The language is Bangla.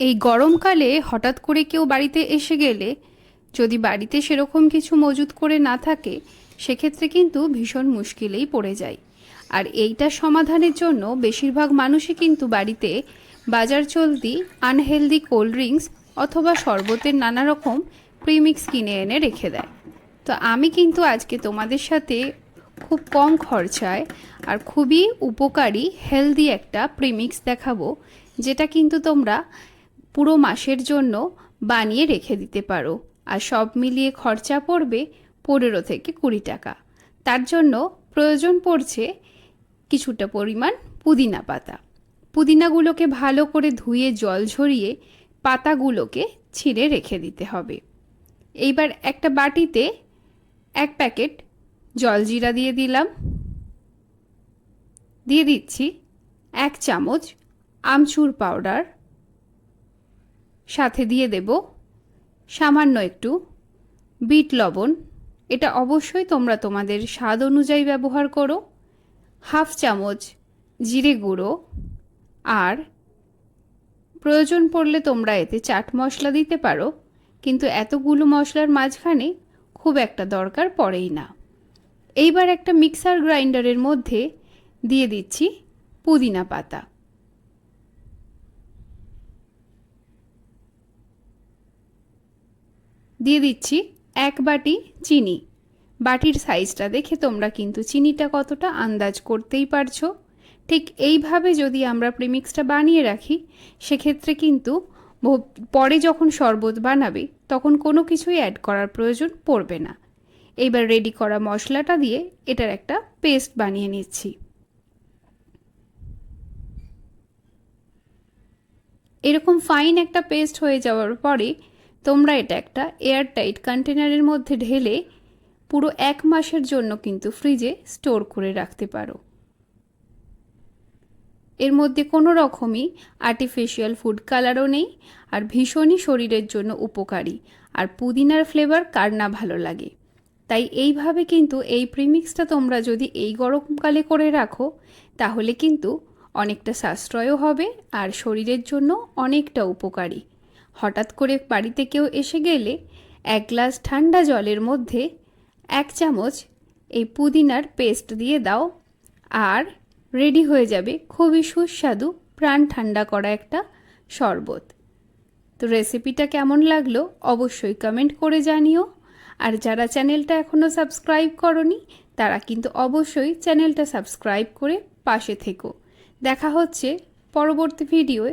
এই গরমকালে হঠাৎ করে কেউ বাড়িতে এসে গেলে যদি বাড়িতে সেরকম কিছু মজুত করে না থাকে, সেক্ষেত্রে কিন্তু ভীষণ মুশকিলেই পড়ে যায়। আর এইটা সমাধানের জন্য বেশিরভাগ মানুষই কিন্তু বাড়িতে বাজার চলতি আনহেলদি কোল্ড ড্রিঙ্কস অথবা শরবতের নানা রকম প্রিমিক্স কিনে এনে রেখে দেয়। তো আমি কিন্তু আজকে তোমাদের সাথে খুব কম খরচায় আর খুবই উপকারী হেলদি একটা প্রিমিক্স দেখাবো, যেটা কিন্তু তোমরা পুরো মাসের জন্য বানিয়ে রেখে দিতে পারো। আর সব মিলিয়ে খরচা পড়বে পনেরো থেকে কুড়ি টাকা। তার জন্য প্রয়োজন পড়ছে কিছুটা পরিমাণ পুদিনা পাতা। পুদিনাগুলোকে ভালো করে ধুয়ে জল ঝরিয়ে পাতাগুলোকে ছিঁড়ে রেখে দিতে হবে। এইবার একটা বাটিতে এক প্যাকেট জলজিরা দিয়ে দিলাম। দিয়ে দিচ্ছি এক চামচ আমচুর পাউডার। সাথে দিয়ে দেব সামান্য একটু বিট লবণ। এটা অবশ্যই তোমরা তোমাদের স্বাদ অনুযায়ী ব্যবহার করো। হাফ চামচ জিরে গুঁড়ো আর প্রয়োজন পড়লে তোমরা এতে চাট মশলা দিতে পারো, কিন্তু এতগুলো মশলার মাঝখানে খুব একটা দরকার পড়েই না। এইবার একটা মিক্সার গ্রাইন্ডারের মধ্যে দিয়ে দিচ্ছি পুদিনা পাতা। দিয়ে দিচ্ছি এক বাটি চিনি। বাটির সাইজটা দেখে তোমরা কিন্তু চিনিটা কতটা আন্দাজ করতেই পারছ। ঠিক এইভাবে যদি আমরা প্রিমিক্সটা বানিয়ে রাখি, সেক্ষেত্রে কিন্তু পরে যখন শরবত বানাবে, তখন কোনো কিছুই অ্যাড করার প্রয়োজন পড়বে না। এইবার রেডি করা মশলাটা দিয়ে এটার একটা পেস্ট বানিয়ে নিচ্ছি। এরকম ফাইন একটা পেস্ট হয়ে যাওয়ার পরে তোমরা এটা একটা এয়ার টাইট কন্টেনারের মধ্যে ঢেলে পুরো এক মাসের জন্য কিন্তু ফ্রিজে স্টোর করে রাখতে পারো। এর মধ্যে কোনো রকমই আর্টিফিশিয়াল ফুড কালারও নেই আর ভীষণই শরীরের জন্য উপকারী আর পুদিনার ফ্লেভার কার না ভালো লাগে। তাই এইভাবে কিন্তু এই প্রিমিক্সটা তোমরা যদি এই গরমকালে করে রাখো, তাহলে কিন্তু অনেকটা সাশ্রয়ও হবে আর শরীরের জন্য অনেকটা উপকারী। হঠাৎ করে বাড়িতে কেউ এসে গেলে এক গ্লাস ঠান্ডা জলের মধ্যে এক চামচ এই পুদিনার পেস্ট দিয়ে দাও আর রেডি হয়ে যাবে খুবই সুস্বাদু, প্রাণ ঠান্ডা করা একটা শরবত। তো রেসিপিটা কেমন লাগল অবশ্যই কমেন্ট করে জানিও। আর যারা চ্যানেলটা এখনও সাবস্ক্রাইব করনি, তারা কিন্তু অবশ্যই চ্যানেলটা সাবস্ক্রাইব করে পাশে থেকো। দেখা হচ্ছে পরবর্তী ভিডিওয়ে।